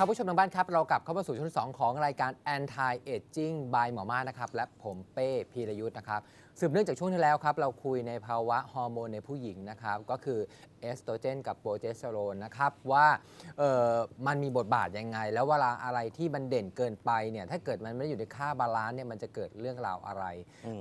ครับผู้ชมทางบ้านครับ เรากลับเข้ามาสู่ช่วงที่สองของรายการ Anti Aging by หมอมานะครับ และผมเป้พีรยุทธ์นะครับสืบเนื่องจากช่วงที่แล้วครับ เราคุยในภาวะฮอร์โมนในผู้หญิงนะครับ ก็คือเอสโตรเจนกับโปรเจสเตอโรนนะครับ ว่าเอ่อมันมีบทบาทยังไง แล้วเวลาอะไรที่มันเด่นเกินไปเนี่ยถ้าเกิดมันไม่ได้อยู่ในค่าบาลานซ์เนี่ยมันจะเกิดเรื่องราวอะไร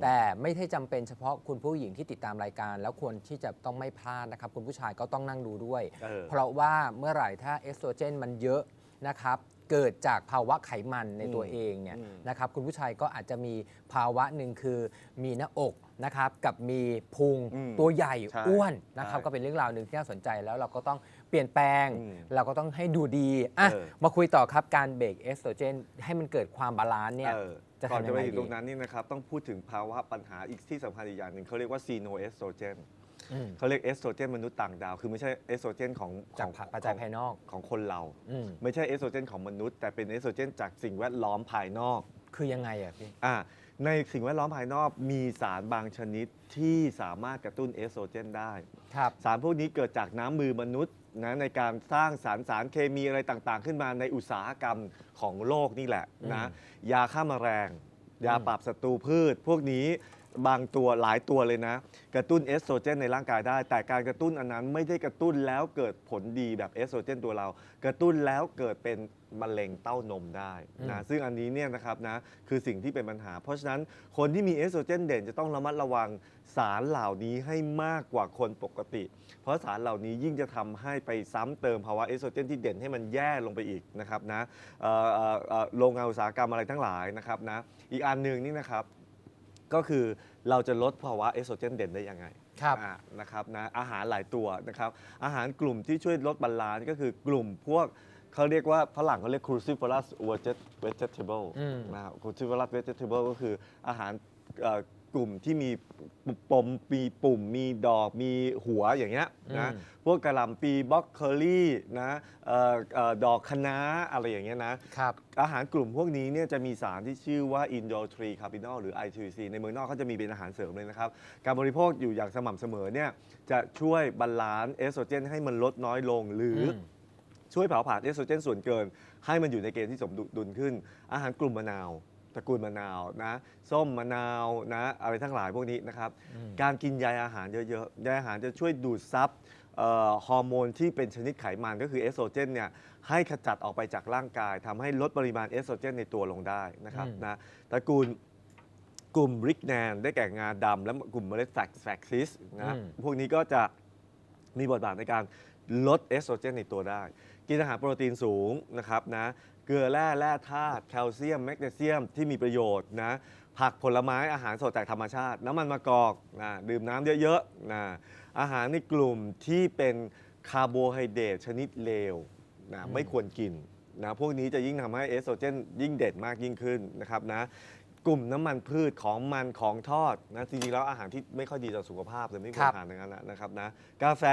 แต่ไม่ใช่จำเป็นเฉพาะคุณผู้หญิงที่ติดตามรายการ แล้วควรที่จะต้องไม่พลาดนะครับคุณผู้ชายก็ต้องนั่งดูด้วย เออ เพราะว่าเมื่อไหร่ถ้าเอสโตรเจนมันเยอะ นะครับเกิดจากภาวะไขมันในตัวเองเนี่ยอืมนะครับคุณผู้ชายก็อาจจะมีภาวะหนึ่งคือมีหน้าอกนะครับกับมีพุงอืมตัวใหญ่ใช่อ้วนนะครับใช่ก็เป็นเรื่องราวหนึ่งที่น่าสนใจแล้วเราก็ต้องเปลี่ยนแปลงอืมเราก็ต้องให้ดูดีอะเออมาคุยต่อครับการเบรกเอสโตรเจนให้มันเกิดความบาลานซ์เนี่ยเออจะก่อนทำจะยังไปไงถึงดีตรงนั้นนี่นะครับต้องพูดถึงภาวะปัญหาอีกที่สำคัญอีกอย่างหนึ่งเขาเรียกว่าซีโนเอสโตรเจนอืม เขาเรียกเอสโตรเจนมนุษย์ต่างดาว คือไม่ใช่เอสโตรเจนของจากของปัจจัยภายนอกของคนเราอืมไม่ใช่เอสโตรเจนของมนุษย์ แต่เป็นเอสโตรเจนจากสิ่งแวดล้อมภายนอก คือยังไงอะพี่อ่าในสิ่งแวดล้อมภายนอกมีสารบางชนิดที่สามารถกระตุ้นเอสโตรเจนได้ครับสารพวกนี้เกิดจากน้ำมือมนุษย์นะในการสร้างสารสารเคมีอะไรต่างๆ ขึ้นมาในอุตสาหกรรมของโลกนี่แหละนะยาฆ่าแมลงยาปราบศัตรูพืช พวกนี้ บางตัวหลายตัวเลยนะ กระตุ้นเอสโตรเจนในร่างกายได้ แต่การกระตุ้นอันนั้นไม่ได้กระตุ้นแล้วเกิดผลดีแบบเอสโตรเจนตัวเรา กระตุ้นแล้วเกิดเป็นมะเร็งเต้านมได้นะซึ่งอันนี้เนี่ยนะครับนะคือสิ่งที่เป็นปัญหา เพราะฉะนั้นคนที่มีเอสโตรเจนเด่นจะต้องระมัดระวังสารเหล่านี้ให้มากกว่าคนปกติ เพราะสารเหล่านี้ยิ่งจะทำให้ไปซ้ำเติมภาวะเอสโตรเจนที่เด่นให้มันแย่ลงไปอีกนะครับนะเอ่อเอ่อเอ่อโรงงานอุตสาหกรรมอะไรทั้งหลายนะครับนะอีกอันหนึ่งนี่นะครับ ก็คือเราจะลดภาวะเอสโตรเจนเด่นได้ยังไงครับอ่านะครับนะอาหารหลายตัวนะครับอาหารกลุ่มที่ช่วยลดบาลานซ์ก็คือกลุ่มพวกเขาเรียกว่าฝรั่งเขาเรียก cruciferous vegetable อืมนะครับ cruciferous vegetable ก็คืออาหารเอ่อ กลุ่มที่มีปมมีปุ่มมีดอกมีหัวอย่างเงี้ยนะอืมพวกกระหล่ำปีบล็อกเคอรี่นะเอ่อเอ่อดอกคะน้าอะไรอย่างเงี้ยนะครับ อาหารกลุ่มพวกนี้เนี่ยจะมีสารที่ชื่อว่า indole c a r b i n o l หรือ I2C ในเมืองนอกเขาจะมีเป็นอาหารเสริมเลยนะครับ การบริโภคอยู่อย่างสม่ำเสมอเนี่ยจะช่วยบาลานซ์เอสโตรเจนให้มันลดน้อยลงหรืออมช่วยเผาผลาญเอสโตรเจนส่วนเกิน ให้มันอยู่ในเกณฑ์ที่สมดุลขึ้น อาหารกลุ่มมะนาว ตระกูลมะนาวนะ ส้มมะนาวนะ อะไรทั้งหลายพวกนี้นะครับ การกินใยอาหารเยอะๆ ใยอาหารจะช่วยดูดซับเอ่อฮอร์โมนที่เป็นชนิดไขมันก็คือเอสโตรเจนเนี่ยให้ขจัดออกไปจากร่างกายทำให้ลดปริมาณเอสโตรเจนในตัวลงได้นะครับอืมนะตระกูลกลุ่มริกแนนได้แก่งาดำและกลุ่มเมล็ดแฟกแฟกซิสนะพวกนี้ก็จะมีบทบาทในการลดเอสโตรเจนในตัวได้ กินอาหารโปรตีนสูงนะครับนะ เกลือแร่แร่ธาตุแคลเซียมแมกนีเซียมที่มีประโยชน์นะผักผลไม้อาหารสดจากธรรมชาติ น้ำมันมะกอกนะดื่มน้ำเยอะๆนะอาหารในกลุ่มที่เป็นคาร์โบไฮเดรตชนิดเลวนะไม่ควรกินนะพวกนี้จะยิ่งทำให้เอสโตรเจนยิ่งเด่นมากยิ่งขึ้นนะครับนะกลุ่มน้ำมันพืชของมันของทอดนะจริงๆแล้วอาหารที่ไม่ค่อยดีต่อสุขภาพเลยไม่ควครรับทานอย่างนั้นนะครับนะกาแฟ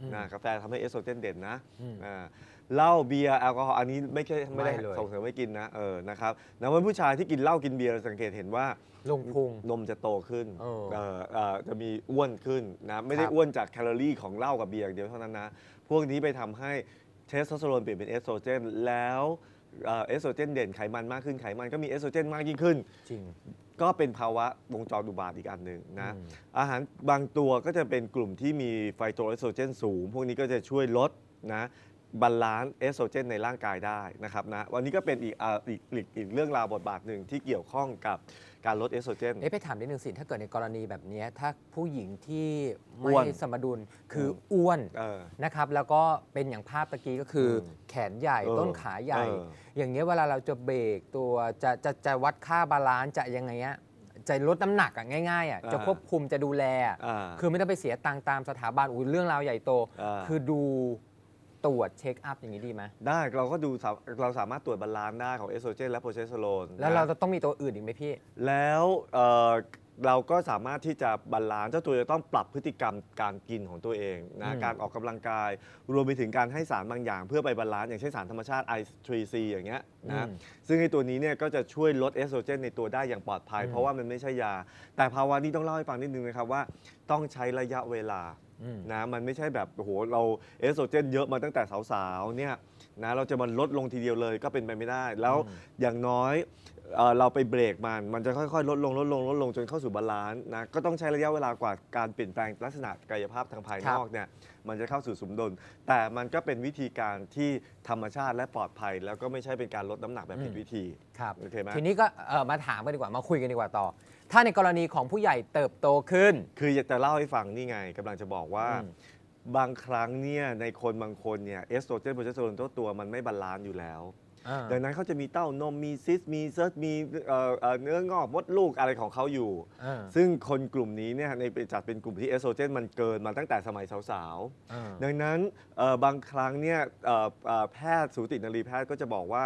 อืมนะกาแฟทำให้เอสโตรเจนเด่นนะอืมอ่า เหล้าเบียร์แอลกอฮอล์อันนี้ไม่ใช่ไม่ได้ไม่เลย ส่งเสริมให้กินนะเออนะครับนะว่าผู้ชายที่กินเหล้ากินเบียร์เราสังเกตเห็นว่า ลงพุง นมจะโตขึ้นเออเออเอ่อจะมีอ้วนขึ้นนะ ไม่ได้ครับ อ้วนจากแคลอรี่ของเหล้ากับเบียร์อย่างเดียวเท่านั้นนะ พวกนี้ไปทำให้เทสโทสเตอโรนเปลี่ยนเป็นเอสโตรเจน แล้วเอ่อเอสโตรเจนเด่นไขมันมากขึ้นไขมันก็มีเอสโตรเจนมากยิ่งขึ้น จริง ก็เป็นภาวะวงจรอุบาทอีกอันหนึ่งนะ อืม อาหารบางตัวก็จะเป็นกลุ่มที่มีไฟโตเอสโตรเจนสูง พวกนี้ก็จะช่วยลดนะ บาลานซ์เอสโตรเจนในร่างกายได้นะครับนะวันนี้ก็เป็นอีกอ่าอีกอีกอีกเรื่องราวบทบาทหนึ่งที่เกี่ยวข้องกับการลดเอสโตรเจน เอ๊ะไปถามนิดนึงสิ ถ้าเกิดในกรณีแบบเนี้ยถ้าผู้หญิงที่อ้ไม่วนสมดุลคืออมอ้วนเออนะครับ แล้วก็เป็นอย่างภาพตะกี้ก็คืออมแขนใหญ่เออต้นขาใหญ่ เออ อย่างเงี้ยเวลาเราจะเบรกตัวจะจะจะวัดค่าบาลานซ์จะยังไงอะจะลดน้ำหนักอะง่ายๆอะจะควบคุมจะดูแลอะ อ่า คือไม่ต้องไปเสียตังค์ตามสถาบันอุ้ยเรื่องราวใหญ่โต อ่าคือดู ตรวจเช็คอัพอย่างนี้ดีไหมได้เราก็ดูสาเราสามารถตรวจบาลานซ์ได้ของเอสโตรเจนและโปรเจสเตอโรนแล้วเราจะต้องมีตัวอื่นอีกไหมพี่ แล้วเอ่อเราก็สามารถที่จะบาลานซ์เจ้าตัวจะต้องปรับพฤติกรรมการกินของตัวเองนะอืมการออกกำลังกาย รวมไปถึงการให้สารบางอย่าง เพื่อไปบาลานซ์อย่างเช่นสารธรรมชาติ I3C อย่างเงี้ยนะอืมซึ่งไอ้ตัวนี้เนี่ยก็จะช่วยลดเอสโตรเจนในตัวได้อย่างปลอดภัยอืมเพราะว่ามันไม่ใช่ยา แต่ภาวะนี้ต้องเล่าให้ฟังนิดนึงนะครับว่า ต้องใช้ระยะเวลาอืม นะมันไม่ใช่แบบโอ้โหเราเอสโตรเจนเยอะมาตั้งแต่สาวๆเนี่ยนะเราจะมันลดลงทีเดียวเลยก็เป็นไปไม่ได้ แล้วอืมอย่างน้อย เอ่อเราไปเบรกมัน มันจะค่อยๆ ลดลงลดลงลดลงจนเข้าสู่บาลานซ์นะ ก็ต้องใช้ระยะเวลากว่าการเปลี่ยนแปลงลักษณะกายภาพทางภายนอกเนี่ย มันจะเข้าสู่สมดุล แต่มันก็เป็นวิธีการที่ธรรมชาติและปลอดภัย แล้วก็ไม่ใช่เป็นการลดน้ำหนักแบบผิดวิธีครับ โอเคไหมทีนี้ก็เอ่อมาถามกันดีกว่ามาคุยกันดีกว่าต่อ ถ้าในกรณีของผู้ใหญ่เติบโตขึ้น คืออยากจะเล่าให้ฟังนี่ไงกำลังจะบอกว่า อืม บางครั้งเนี่ยในคนบางคนเนี่ยเอสโตรเจนโปรเจสเตอโรนตัวตัวมันไม่บาลานซ์อยู่แล้วอ่า ดังนั้นเขาจะมีเต้านมมีซิสมีเซิร์ชมีเอ่อเอ่อเนื้องอกมดลูกอะไรของเขาอยู่ อ่าซึ่งคนกลุ่มนี้เนี่ยในจัดเป็นกลุ่มที่เอสโตรเจนมันเกินมาตั้งแต่สมัยสาวอ่าๆดังนั้นเอ่อบางครั้งเนี่ยเอ่อเอ่อแพทย์สูตินรีแพทย์ก็จะบอกว่า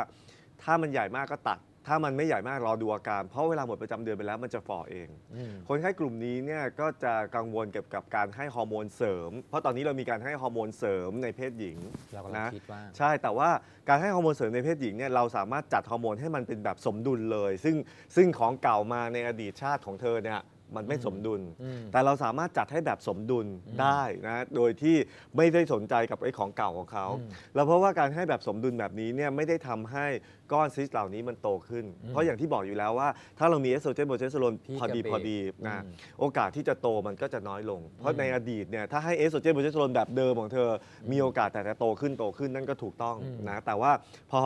ถ้ามันใหญ่มากก็ตัด ถ้ามันไม่ใหญ่มากรอดูอาการ เพราะเวลาหมดประจำเดือนไปแล้วมันจะฝ่อเองอืมคนไข้กลุ่มนี้เนี่ยก็จะกังวลเกี่ยวกับการให้ฮอร์โมนเสริม เพราะตอนนี้เรามีการให้ฮอร์โมนเสริมในเพศหญิงเรากำลังนะคิดว่า ใช่แต่ว่าการให้ฮอร์โมนเสริมในเพศหญิงเนี่ยเราสามารถจัดฮอร์โมนให้มันเป็นแบบสมดุลเลย ซึ่งซึ่งของเก่ามาในอดีตชาติของเธอเนี่ย มันไม่อืมสมดุลอืมแต่เราสามารถจัดให้แบบสมดุลอืมได้นะโดยที่ไม่ได้สนใจกับไอ้ของเก่าของเขาอืมแล้วเพราะว่าการให้แบบสมดุลแบบนี้เนี่ยไม่ได้ทำให้ก้อนซิสต์เหล่านี้มันโตขึ้นอืมเพราะอย่างที่บอกอยู่แล้วว่า ถ้าเรามีเอสโตรเจนโปรเจสเตอโรนพี่พอดีกับเบพอดีนะอืมโอกาสที่จะโตมันก็จะน้อยลง เพราะอืมในอดีตเนี่ยถ้าให้เอสโตรเจนโปรเจสเตอโรนแบบเดิมของเธอ มีโอกาสแต่จะโตขึ้นโตขึ้นนั่นก็ถูกต้องอืมนะแต่ว่าพอ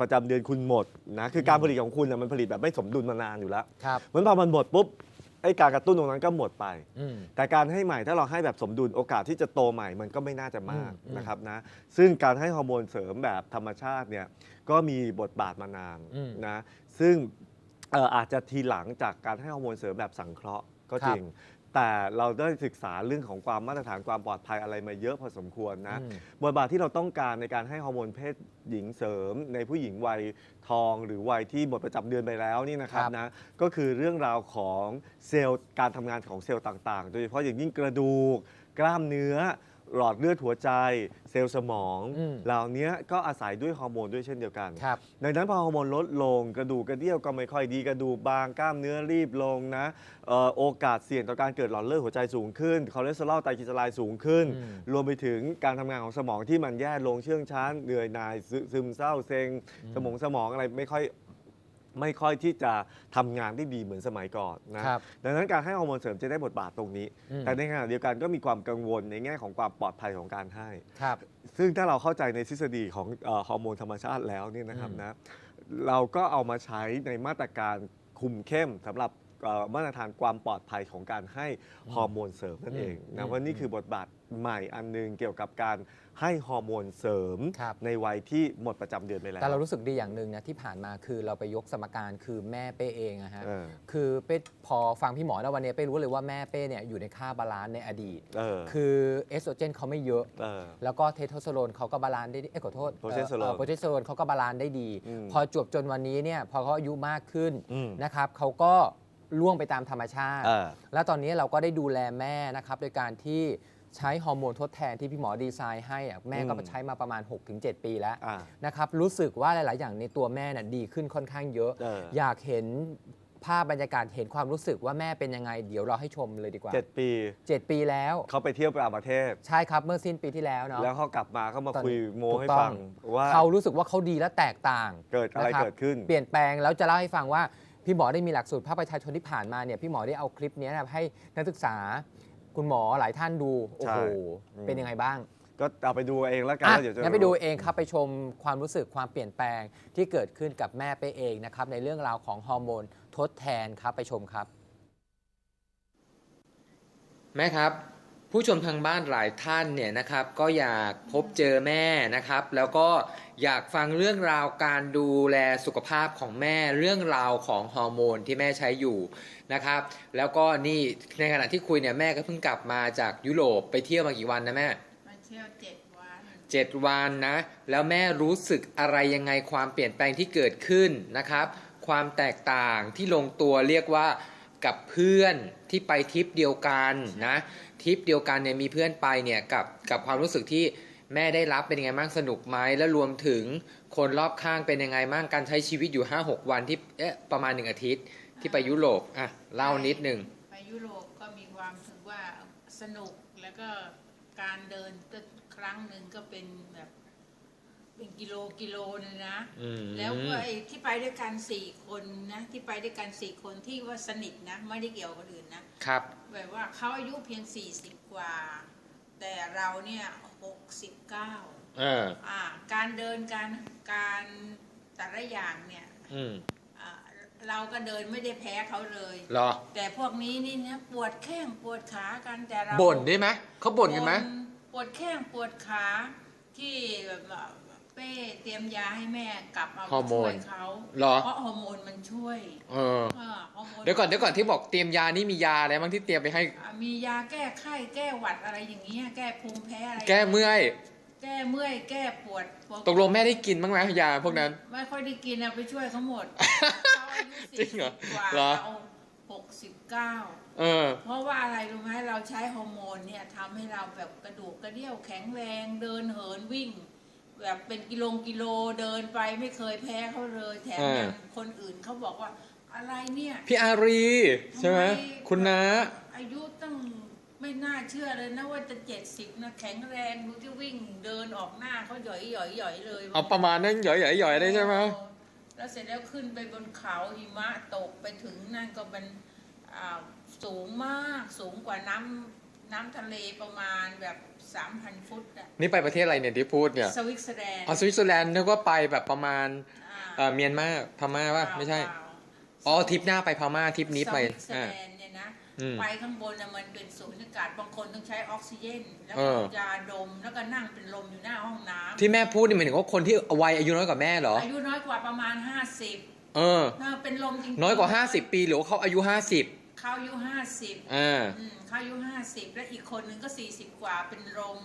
ประจำเดือนคุณหมดนะคือการผลิตของคุณน่ะมันผลิตแบบไม่สมดุลมานานอยู่แล้วครับเหมือนพอมันหมดปุ๊บ ไอ้การกระตุ้นตรงนั้นก็หมดไป อืม แต่การให้ใหม่ถ้าเราให้แบบสมดุลโอกาสที่จะโตใหม่มันก็ไม่น่าจะมากอืมอืมนะครับนะซึ่งการให้ฮอร์โมนเสริมแบบธรรมชาติเนี่ยก็มีบทบาทมานานอืมนะซึ่งเอ่ออาจจะทีหลังจากการให้ฮอร์โมนเสริมแบบสังเคราะห์ก็จริง แต่เราได้ศึกษาเรื่องของความมาตรฐานความปลอดภัยอะไรมาเยอะพอสมควรนะอืมบทบาทที่เราต้องการในการให้ฮอร์โมนเพศหญิงเสริม ในผู้หญิงวัยทองหรือวัยที่หมดประจำเดือนไปแล้วนี่นะครับครับนะก็คือเรื่องราวของเซลล์การทำงานของเซลล์ต่างๆ โดยเฉพาะอย่างยิ่งกระดูก กล้ามเนื้อ หลอดเลือดหัวใจ เซลล์สมอง อืมเหล่านี้ก็อาศัยด้วยฮอร์โมนด้วยเช่นเดียวกัน ครับ ดังนั้นพอฮอร์โมนลดลงกระดูกกระเดี่ยวก็ไม่ค่อยดีกระดูกบางกล้ามเนื้อรีบลงนะเอ่อโอกาสเสี่ยงต่อการเกิดหลอดเลือดหัวใจสูงขึ้นคอเลสเตอรอลไตรกลีเซอไรด์สูงขึ้น อืม รวมไปถึงการทำงานของสมองที่มันแย่ลงเชื่องช้าเหนื่อยหน่ายซึซึมเศร้าเซ็งสมองสมองอะไรไม่ค่อย ไม่ค่อยที่จะทำงานได้ดีเหมือนสมัยก่อนนะครับ ดังนั้นการให้ฮอร์โมนเสริมจะได้บทบาทตรงนี้ อืม แต่ในขณะเดียวกันก็มีความกังวลในแง่ของความปลอดภัยของการให้ ครับ ซึ่งถ้าเราเข้าใจในทฤษฎีของเอ่อฮอร์โมนธรรมชาติแล้วเนี่ยนะครับอืม นะเราก็เอามาใช้ในมาตรการคุมเข้มสำหรับเอ่อ มาตรฐานความปลอดภัยของการให้ฮอร์โมนเสริมนั่นเองอืนะมว่านี่อืมคือบทบาทใหม่อันหนึงเกี่ยวกับการให้ฮอร์โมนเสริมครับในวัยที่หมดประจำเดือนไปแล้ว แต่เรารู้สึกดีอย่างหนึ่งนะที่ผ่านมาคือเราไปยกสมการคือแม่เป้เองอะฮะเออคือเป้พอฟังพี่หมอแล้ววันนี้เป้รู้เลยว่าแม่เป้เนี่ยอยู่ในค่าบาลานซ์ในอดีตเออคือเอสโตรเจนเขาไม่เยอะเออแล้วแล้วก็เทสโทสเตอโรนเขาก็บาลานซ์ได้ดีเอ้ยขอโทษโปรเจสเตอโรนโปรเจสเตอโรนเขาก็บาลานซ์ได้ดีอืมพอจวบจนวันนี้เนี่ยพอเขาอายุมากขึ้นอืมนะครับเขาก็ ล่วงไปตามธรรมชาติ เออ แล้วตอนนี้เราก็ได้ดูแลแม่นะครับโดยการที่ใช้ฮอร์โมนทดแทนที่พี่หมอดีไซน์ให้อะแม่ก็อืมใช้มาประมาณ 6-7 ปีแล้วอ่านะครับรู้สึกว่าหลาย ๆ อย่างในตัวแม่น่ะดีขึ้นค่อนข้างเยอะ เอออยากเห็นภาพบรรยากาศเห็นความรู้สึกว่าแม่เป็นยังไง เดี๋ยวเราให้ชมเลยดีกว่า เจ็ดปี7 ปีแล้ว เขาไปเที่ยวต่างประเทศ ใช่ครับเมื่อสิ้นปีที่แล้วเนาะ แล้วเขากลับมาเขามาตอนคุยโมถูกให้ต้องฟังว่า เขารู้สึกว่าเขาดีและแตกต่างเกิดอะไรนคบเกิดขึ้น เปลี่ยนแปลงแล้วจะเล่าให้ฟังว่า พี่หมอได้มีหลักสูตรภาคประชาชนที่ผ่านมาเนี่ยพี่หมอได้เอาคลิปเนี้ยนะให้นักศึกษาคุณหมอหลายท่านดูโอ้โหใช่อืมเป็นยังไงบ้างก็เอาไปดูเองแล้วกันอะแล้วเดี๋ยวจะ งั้นไปดูเองครับไปชมความรู้สึกความเปลี่ยนแปลงที่เกิดขึ้นกับแม่ไปเองนะครับในเรื่องราวของฮอร์โมนทดแทนครับไปชมครับ แม่ครับ ผู้ชมทางบ้านหลายท่านเนี่ยนะครับ ก็อยากพบเจอแม่นะครับ แล้วก็ อยากฟังเรื่องราวการดูแลสุขภาพของแม่เรื่องราวของฮอร์โมนที่แม่ใช้อยู่นะครับ แล้วก็นี่ในขณะที่คุยเนี่ยแม่ก็เพิ่งกลับมาจากยุโรปไปเที่ยวมากี่วันนะแม่มาเที่ยวเจ็ดวันเจ็ดวันนะ แล้วแม่รู้สึกอะไรยังไงความเปลี่ยนแปลงที่เกิดขึ้นนะครับ ความแตกต่างที่ลงตัวเรียกว่ากับเพื่อนที่ไปทริปเดียวกันนะทริปเดียวกันเนี่ยมีเพื่อนไปเนี่ยกับกับความรู้สึกที่ แม่ได้รับเป็นยังไงบ้างสนุกไหมแล้วรวมถึงคนรอบข้างเป็นยังไงบ้างการใช้ชีวิตอยู่5-6วันที่เอ๊ะประมาณหนึ่งอาทิตย์ที่ไปยุโรปอะเล่านิดหนึ่งไปยุโรปก็มีความรู้สึกว่าสนุกแล้วก็การเดินก็ครั้งหนึ่งก็เป็นแบบเป็นกิโลกิโลเลยนะอืมแล้วก็ไอ้ที่ไปด้วยกันสี่คนนะ ที่ไปด้วยกันสี่คนที่ว่าสนิทนะ ไม่ได้เกี่ยวกับคนอื่นนะครับ แบบว่าเขาอายุเพียงสี่สิบกว่า แต่เราเนี่ยหก สิบเก้าเอออ่าการเดินการการแต่ละอย่างเนี่ยอืมอ่าเราก็เดินไม่ได้แพ้เขาเลย เหรอแต่พวกนี้นี่นะปวดแข้งปวดขากันแต่เราบ่นได้ไหมเขาบ่นกันไหม ปวดแข้งปวดขาที่แบบว่า เป้เตรียมยาให้แม่กลับมาฮอร์โมช่วนยเขาเหรอ เพราะฮอร์โมนมันช่วยเอออ่าฮอร์โมนเดี๋ยวก่อนเดี๋ยวก่อนที่บอกเตรียมยานี่มียาอะไรบ้างที่เตรียมไปให้ อ่ามียาแก้ไข้แก้หวัดอะไรอย่างเงี้ยแก้ภูมิแพ้อะไรแก้เมื่อย แก้เมื่อยแก้ปวดปวดตกลงแม่ได้กินบ้างไหมยาพวกนั้น ไม่ค่อยได้กินอะไปช่วยเขาหมดเขาอายุจริงเหรอ40กว่าเหรอ เราหกสิบเก้า เออ เพราะว่าอะไรรู้ไหมเราใช้ฮอร์โมนเนี่ยทำให้เราแบบกระดูกกระเดี่ยวแข็งแรงเดินเหินวิ่ง แบบเป็นกิโลกิโลเดินไปไม่เคยแพ้เขาเลยแถมอ่ายัยังคนอื่นเขาบอกว่าอะไรเนี่ยพี่อารีใช่ไหมทำไมคุณน้าอายุตั้งไม่น่าเชื่อเลยนะว่าจะเจ็ดสิบนะแข็งแรงดูที่วิ่งเดินออกหน้าเขาหย่อยหย่อยหย่อยเลยเอาประมาณนั้นหย่อยๆหย่อยๆได้ใช่ไหมแล้วเสร็จแล้วขึ้นไปบนเขาหิมะตกไปถึงนั่นก็เป็นอ่าสูงมากสูงกว่าน้ำน้ำทะเลประมาณแบบ 3,000ฟุตอะนี่ไปประเทศอะไรเนี่ยที่พูดเนี่ยสวิตเซอร์แลนด์อ๋อสวิตเซอร์แลนด์นึกว่าไปแบบประมาณอ่าเอ่อเมียนมาพม่าป่ะไม่ใช่เปล่าอ๋อทริปหน้าไปพม่าทริปนี้ไปสวิตเซออ่าร์แลนด์เนี่ยนะอืมไปข้างบนน่ะมันเป็นศูนย์อากาศบางคนต้องใช้ออกซิเจนแล้วเอก็อยาดมแล้วก็นั่งเป็นลมอยู่หน้าห้องน้ำที่แม่พูดนี่หมายถึงว่าคนที่วัยอายุน้อยกว่าแม่เหรออายุน้อยกว่าประมาณ50เออเออเป็นลมจริงๆน้อยกว่า50ปีหรือว่าเขาอายุ50 เขาอายุ50อ่าอืมเขาอายุ50และอีกคนหนึ่งก็40กว่าเป็นลม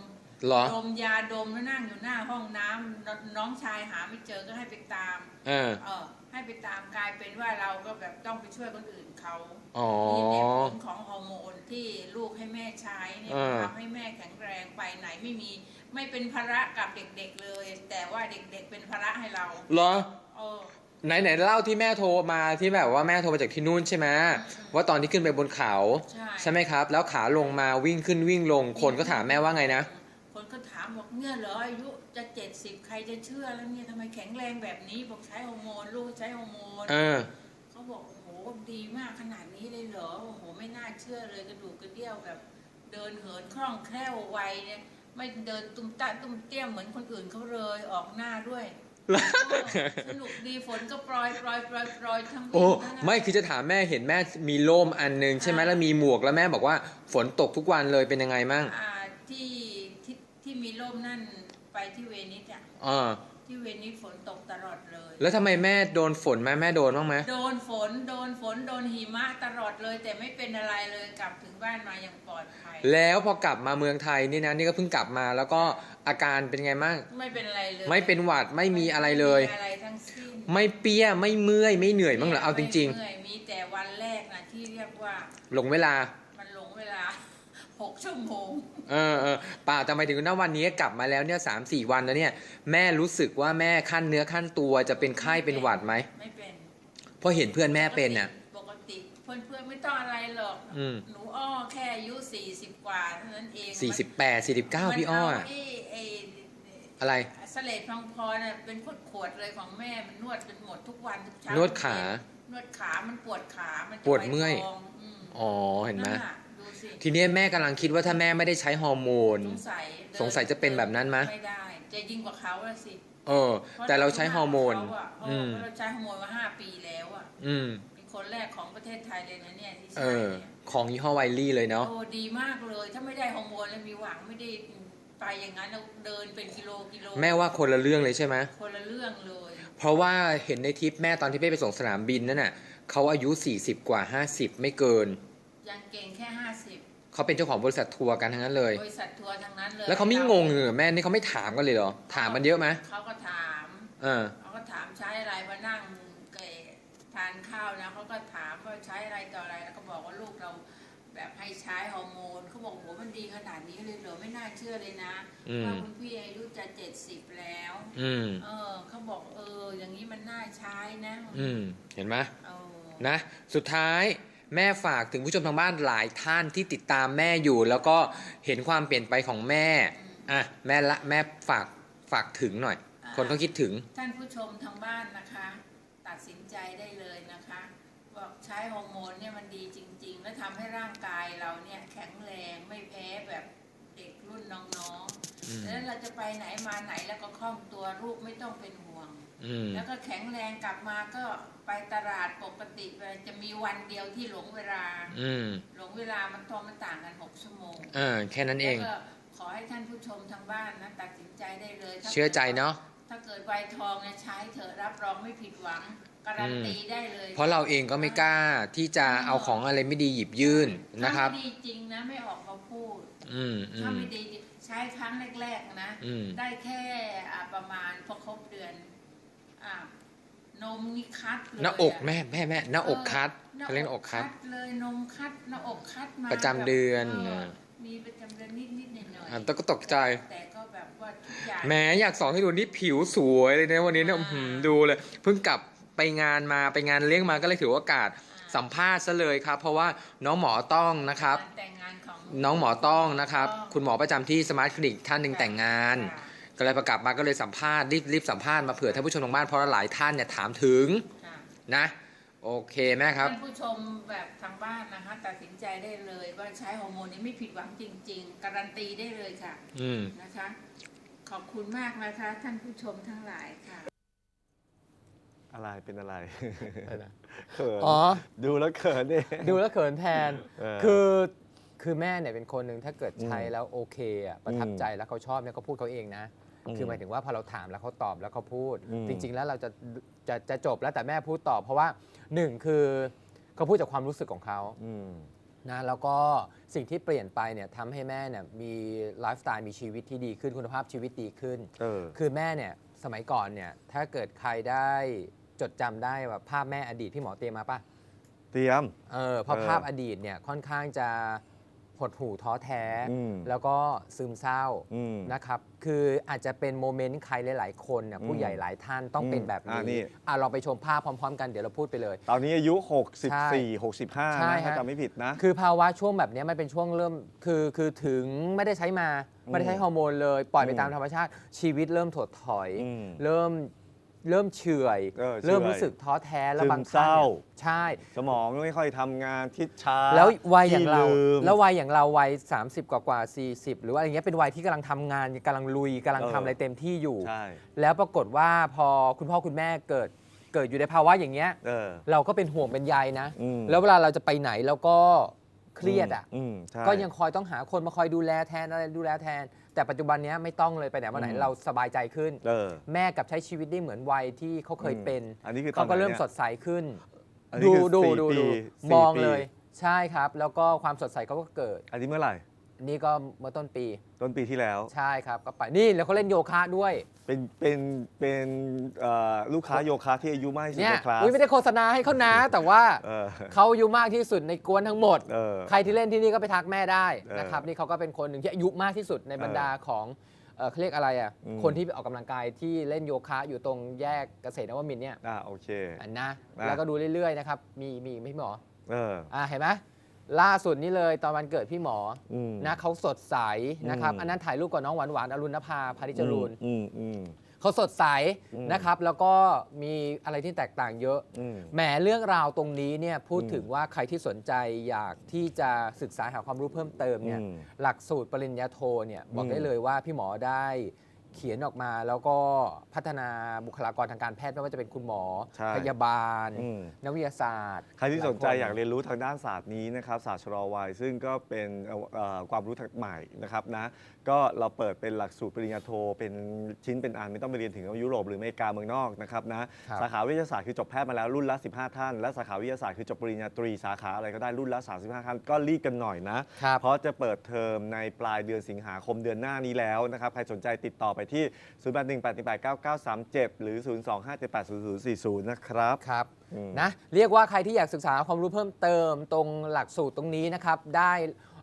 เหรอดมยาดมแล้วนั่งอยู่หน้าห้องน้ำนน้องชายหาไม่เจอก็ให้ไปตาม อ่า เออให้ไปตามกลายเป็นว่าเราก็แบบต้องไปช่วยคนอื่นเขาอ๋อ นี่เหตุผลของฮอร์โมนที่ลูกให้แม่ใช้เนี่ยอ่า ทำให้แม่แข็งแรงไปไหนไม่มี ไม่เป็นภาระกับเด็กๆเลย แต่ว่าเด็กๆเป็นภาระให้เรา เหรอ เออ ไหนไหนเล่าที่แม่โทรมาที่แบบว่าแม่โทรมาจากที่นู่นใช่ไหมว่าตอนที่ขึ้นไปบนเขาใช่ใช่ไหมครับ แล้วขาลงมาวิ่งขึ้นวิ่งลง คนก็ถามแม่ว่าไงนะคนก็ถามบอกเนี่ยเหรออายุจะเจ็ดสิบใครจะเชื่อแล้วเนี่ยทำไมแข็งแรงแบบนี้บอกใช้ฮอร์โมนลูกใช้ฮอร์โมนเออเขาบอกโอ้โหดีมากขนาดนี้เลยเหรอโอ้โหไม่น่าเชื่อเลยกระดูกกระเดี่ยวแบบ เดินเหินคล่องแคล่วไวเนี่ยไม่เดินตุ้มตะตุ้มเตี้ยมเหมือนคนอื่นเขาเลยออกหน้าด้วย สนุกดีฝนก็ปล่อยปล่อยปล่อยปล่อยทั้งโอ้วิ่งนั่นน่ะไม่คือจะถามแม่เห็นแม่มีร่มอันหนึงใช่ไหมแล้วมีหมวกแล้วแม่บอกว่าฝนตกทุกวันเลยเป็นยังไงมั่งอ่าที่ที่ที่มีร่มนั่นไปที่เวนิสอะอ่า ที่เวนิสฝนตกตลอดเลย แล้วทำไมแม่โดนฝนไหมแม่โดนบ้างไหมโดนฝนโดนฝนโดนหิมะตลอดเลย แต่ไม่เป็นอะไรเลยกลับถึงบ้านมาอย่างปลอดภัยแล้วพอกลับมาเมืองไทยนี่นะนี่ก็เพิ่งกลับมา แล้วก็อาการเป็นไงมั่งไม่เป็นอะไรเลยไม่เป็นหวัดไม่มีอะไรเลยม่มีอะไรทั้งสิ้นไม่เปี้ยไม่เมื่อยไม่เหนื่อยบ้างเหรอเอาจริง ไม่เมื่อยมีแต่วันแรกนะที่เรียกว่า ๆ หลงเวลา มันหลงเวลา หกชั่วโมงเออเออเปล่าแต่หมายถึงว่าวันนี้กลับมาแล้วเนี่ยสามสี่วันแล้วเนี่ย แม่รู้สึกว่าแม่ขั้นเนื้อขั้นตัวจะเป็นไข้เป็นหวัดไหมไม่เป็นเพราะเห็นเพื่อนแม่เป็นน่ะ ปกติเพื่อนเพื่อนๆไม่ต้องอะไรหรอกอืม หนูอ้อแค่อายุสี่สิบกว่าเท่านั้นเองสี่สิบแปดสี่สิบเก้ามันพี่อ้อเาอะไอ้ไอ้อะไรสเลดพังพรน่ะเป็นขวดขวดๆเลยของแม่มันนวดเป็นหมดทุกวันทุกเช้านวดขา นวดขามันปวดขามันจะปวดเมื่อยไท้องอืม อ๋อเห็นไหม นั่นน่ะดูสิ ทีเนี้ยแม่กำลังคิดว่าถ้าแม่ไม่ได้ใช้ฮอร์โมน สงสัยเดิสงสัยจะเป็นแบบนั้นไหมไม่ได้ จะยิ่งกว่าเขาละสิ เออ แต่เราใช้ฮอร์โมนเพราะว่าอืเขามอะเออเพราะเราใช้ฮอร์โมนมาห้าปีแล้วอะ อืมเป็นคนแรกของประเทศไทยเลยนะเนี่ยที่เอใช้อเนี่ยของยี่ห้อไวลี่เลยเนาะโอ้ดีมากเลย ถ้าไม่ได้ฮอร์โมนแล้วมีหวังไม่ได้ไปอย่างนั้นเราเดินเป็นกิโลกิโล แม่ว่าคนละเรื่องเลยใช่ไหมคนละเรื่องเลย เพราะว่าเห็นในทริปแม่ตอนที่เป้ไปส่งสนามบินนั่นน่ะเขาอายุ 40 กว่า 50 ไม่เกิน ยังเก่งแค่ห้าสิบเขาเป็นเจ้าของบริษัททัวร์กันทั้งนั้นเลย บริษัททัวร์ทั้งนั้นเลยแล้วเขาไม่งงเลยเหรอแม่นี่เขาไม่ถามกันเลยเหรอ ถามมันเยอะไหมเขาก็ถามเออเขาก็ถามใช้อะไรมานั่งเกะททานข้าวนะเขาก็ถามว่าใช้อะไรต่ออะไรแล้วก็บอกว่าลูกเราแบบให้ใช้ฮอร์โมนเขาบอกโหมันดีขนาดนี้เลยเหรอไม่น่าเชื่อเลยนะอืมว่าคุณพี่อายุจะเจ็ดสิบแล้วอืมเออเขาบอกเออ อย่างนี้มันน่าใช้นะ อืมเห็นไหมเออนะ สุดท้าย แม่ฝากถึงผู้ชมทางบ้านหลายท่านที่ติดตามแม่อยู่ แล้วก็เห็นความเปลี่ยนไปของแม่อะแม่ละแม่ฝากฝากถึงหน่อยคนเขาคิดถึง ท่านผู้ชมทางบ้านนะคะ ตัดสินใจได้เลยนะคะบอกใช้ฮอร์โมนเนี่ยมันดีจริง ๆ และทำให้ร่างกายเราเนี่ยแข็งแรงไม่แพ้แบบเด็กรุ่นน้องอืม ๆแล้วเราจะไปไหนมาไหนแล้วก็คล่องตัวลูกไม่ต้องเป็นห่วงอืม แล้วก็แข็งแรงกลับมาก็ไปตลาดปกติเลยจะมีวันเดียวที่หลงเวลา อืมหลงเวลามันทอมันต่างกัน6ชั่วโมงเออแค่นั้นเองแล้วก็ขอให้ท่านผู้ชมทางบ้านนะตัดสินใจได้เลยถ้าเชื่อใจเนาะถ้าเกิดวัยทองเนี่ยใช้เถอะรับรองไม่ผิดหวังการันตีได้เลยเพราะเราเองก็ไม่กล้าที่จะเอาของอะไรไม่ดีหยิบยื่นนะครับถ้าไม่ดีจริงนะไม่ออกมาพูดอืมอืถ้ามไม่ดีใช้ครั้งแรกๆนะอืมได้แค่อ่าประมาณพอครบเดือน อ่านมนี่คัดเลยหน้าอกะแม่แม่แม่หน้าอกคัดหน้าเขาเรียกหน้าอกคัด เลยนมคัดหน้าอกคัดมาประจำเดือนแบบอ่ามีประจำเดือนนิดๆหน่อยๆอะแต่ก็ตกใจ แต่ก็แบบว่าทุกอย่าง แหมอยากสอนให้ดูนี่ผิวสวยเลยนะวันนี้เนี่ยอ่าอื้อหือดูเลยเพิ่งกลับไปงานมาไปงานเลี้ยงมาก็เลยถือโอกาสสัมภาษณ์ซะเลยครับ เพราะว่าน้องหมอต้องนะครับงานแต่งงานของ น้องหมอต้องนะครับต้องคุณหมอประจำที่สมาร์ทคลินิกท่านหนึ่งแต่งงาน ค่ะ ก็เลยประกาศมาก็เลยสัมภาษณ์รีบรีบสัมภาษณ์มาเผื่อท่านผู้ชมทางบ้านเพราะว่าหลายท่านเนี่ยถามถึงค่ะนะ โอเคแม่ครับท่านผู้ชมแบบทางบ้านนะคะตัดสินใจได้เลยว่าใช้ฮอร์โมนนี้ไม่ผิดหวังจริง ๆ การันตีได้เลยค่ะ อืมนะคะ ขอบคุณมากนะคะ ท่านผู้ชมทั้งหลายค่ะ อะไรเป็นอะไรอะไรนะเขินอ๋อ ดูแล้วเขินดิดูแล้วเขินแทนเออคือคือแม่เนี่ยเป็นคนหนึ่งถ้าเกิดใช้อืมแล้วโอเคอะประทับอืมใจแล้วเขาชอบเนี่ยเขาพูดเขาเองนะอืม คือหมายถึงว่าพอเราถามแล้วเขาตอบแล้วเขาพูดอืมจริง ๆ แล้วเราจะจะจะจบแล้วแต่แม่พูดตอบเพราะว่าหนึ่งคือเขาพูดจากความรู้สึกของเขาอืมนะแล้วก็สิ่งที่เปลี่ยนไปเนี่ยทำให้แม่เนี่ยมีไลฟ์สไตล์มีชีวิตที่ดีขึ้นคุณภาพชีวิตดีขึ้น เออ คือแม่เนี่ยสมัยก่อนเนี่ยถ้าเกิดใครได้จดจำได้ว่าภาพแม่อดีตพี่หมอเตรียมมาปะเตรียม เออเพราะเออ ภาพอดีตเนี่ยค่อนข้างจะ หดหู่ท้อแท้ อืมแล้วก็ซึมเศร้าอืมนะครับ คืออาจจะเป็นโมเมนต์ใครหลาย ๆ คนเนี่ยผู้อืมใหญ่หลายท่านต้องเป็นแบบอ่านี่ นี้อะเราไปชมภาพพร้อม ๆ กันเดี๋ยวเราพูดไปเลย ตอนนี้อายุใช่64 65ใช่นะถ้าฮะ จำไม่ผิดนะ คือภาวะช่วงแบบเนี้ยมันเป็นช่วงเริ่มคือคือถึงไม่ได้ใช้มาอืมไม่ได้ใช้ฮอร์โมนเลย ปล่อยไปอืมตามธรรมชาติชีวิตเริ่มถดถอย อืมเริ่ม เริ่มเฉื่อย เออเฉื่อย เริ่มรู้สึกท้อแท้แล้วซึมบางท่านเศร้า เนี่ยใช่ สมองไม่ค่อยทำงานคิดช้าแล้ววัยอย่างเรา ขี้ลืมแล้ววัยอย่างเราวัย 30 กว่ากว่า40 หรือว่าอะไรเงี้ยเป็นวัยที่กำลังทำงานกำลังลุยกำลังเออ ทำอะไรเต็มที่อยู่ ใช่แล้วปรากฏว่าพอคุณพ่อคุณแม่เกิดเกิดอยู่ในภาวะอย่างเงี้ย เออ เราก็เป็นห่วงเป็นใยนะ อืม แล้วเวลาเราจะไปไหนเราก็เครียดอะมใช่ ก็ยังคอยต้องหาคนมาคอยดูแลแทนอะไรดูแลแทน แต่ปัจจุบันเนี้ยไม่ต้องเลยไปไหนมาไหนอืม เราสบายใจขึ้น เออ แม่กลับใช้ชีวิตได้เหมือนวัยที่เขาเคยเป็นอันนี้คือตอเขานก็ไหนเริ่มนี่ย สดใสขึ้น อันนี้ดูคือดูสี่ดูปีดูสี่มองปีเลยใช่ครับ แล้วก็ความสดใสเขาก็เกิด อันนี้เมื่อไหร่ นี่ก็เมื่อต้นปี ต้นปีที่แล้ว ใช่ครับก็ไปนี่แล้วเขาเล่นโยคะด้วย เป็นเป็นเป็นเอ่อลูกค้าโยคะที่อายุมากที่สุดเนี่ยในคลาสอุ๊ยไม่ได้โฆษณาให้เขานะ แต่ว่าเออเขาอายุมากที่สุดในกวนทั้งหมด เออ ใครที่เล่นที่นี่ก็ไปทักแม่ได้เออนะครับ นี่เขาก็เป็นคนหนึ่งที่อายุมากที่สุดในบรรดาของเอ่อเขาเรียกอะไรอะอืม คนที่ไปออกกำลังกายที่เล่นโยคะอยู่ตรงแยกเกษตรนวมินทร์เนี่ยอ่าโอเค อันนะ อะ แล้วก็ดูเรื่อยๆนะครับ มีมีไหมพี่หมอเออ อ่าเห็นไหม ล่าสุดนี่เลยตอนวันเกิดพี่หมออืม นะเขาสดใสนะครับอืมอันนั้นถ่ายรูปกับน้องหวานหวานๆอรุณภาพาริจรูนอืมอืม เขาสดใสอืม นะครับ แล้วก็มีอะไรที่แตกต่างเยอะ อืม แหมเรื่องราวตรงนี้เนี่ยพูดอืมถึงว่าใครที่สนใจอยากที่จะศึกษาหาความรู้เพิ่มเติมเนี่ยอืมหลักสูตรปริญญาโทเนี่ยบอกอืมได้เลยว่าพี่หมอได้ เขียนออกมาแล้วก็พัฒนาบุคลากรทางการแพทย์ไม่ว่าจะเป็นคุณหมอ ใช่พยาบาล อืม นักวิทยาศาสตร์ใครที่สนใจหลคอยากเรียนรู้ทางด้านศาสตร์นี้นะครับศาสตร์ชะลอวัยซึ่งก็เป็นเอ่อเอ่อความรู้ทางใหม่นะครับนะก็เราเปิดเป็นหลักสูตรปริญญาโท เป็นชิ้นเป็นอันไม่ต้องไปเรียนถึงยุโรปหรืออเมริกาเมืองนอกนะครับนะครับสาขาวิทยาศาสตร์คือจบแพทย์มาแล้วรุ่นละ 15 ท่าน และสาขาวิทยาศาสตร์คือจบปริญญาตรีสาขาอะไรก็ได้รุ่นละ 35ท่านก็รีบกันหน่อยนะ ครับ เพราะจะเปิดเทอมในปลายเดือนสิงหาคมเดือนหน้านี้แล้วนะครับ ใครสนใจติดต่อไปที่ 0818189937 หรือ 025780040 นะครับ ครับอืม นะเรียกว่าใครที่อยากศึกษาความรู้เพิ่มเติมตรงหลักสูตรตรงนี้นะครับได้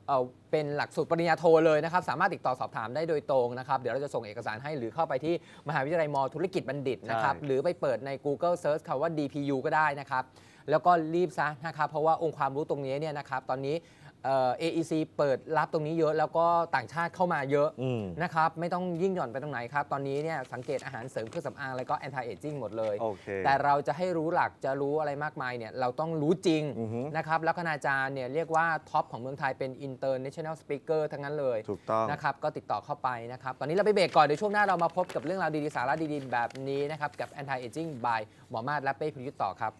เอ่อเป็นหลักสูตรปริญญาโทเลยนะครับสามารถติดต่อสอบถามได้โดยตรงนะครับเดี๋ยวเราจะส่งเอกสารให้หรือเข้าไปที่มหาวิทยาลัยมธุรกิจบัณฑิตนะครับใช่ หรือไปเปิดใน Google Search คำว่า DPU ก็ได้นะครับแล้วก็รีบซะนะครับเพราะว่าองค์ความรู้ตรงนี้เนี่ยนะครับตอนนี้ เอ่อ AEC เปิดรับตรงนี้เยอะแล้วก็ต่างชาติเข้ามาเยอะอืม นะครับ ไม่ต้องยิ่งหย่อนไปตรงไหนครับ ตอนนี้เนี่ยสังเกตอาหารเสริมเครื่องสำอางแล้วก็ anti aging หมดเลย โอเคแต่เราจะให้รู้หลักจะรู้อะไรมากมายเนี่ยเราต้องรู้จริงอือฮึ นะครับแล้วคณาจารย์เนี่ยเรียกว่าท็อปของเมืองไทยเป็น international speaker ทั้งนั้นเลย ถูกต้อง นะครับก็ติดต่อเข้าไปนะครับ ตอนนี้เราไปเบรกก่อน เดี๋ยวช่วงหน้าเรามาพบกับเรื่องราวดี ๆ สาระดี ๆ แบบนี้นะครับ กับ anti aging by หมอมาศและเป้พิยุทธ์ต่อครับ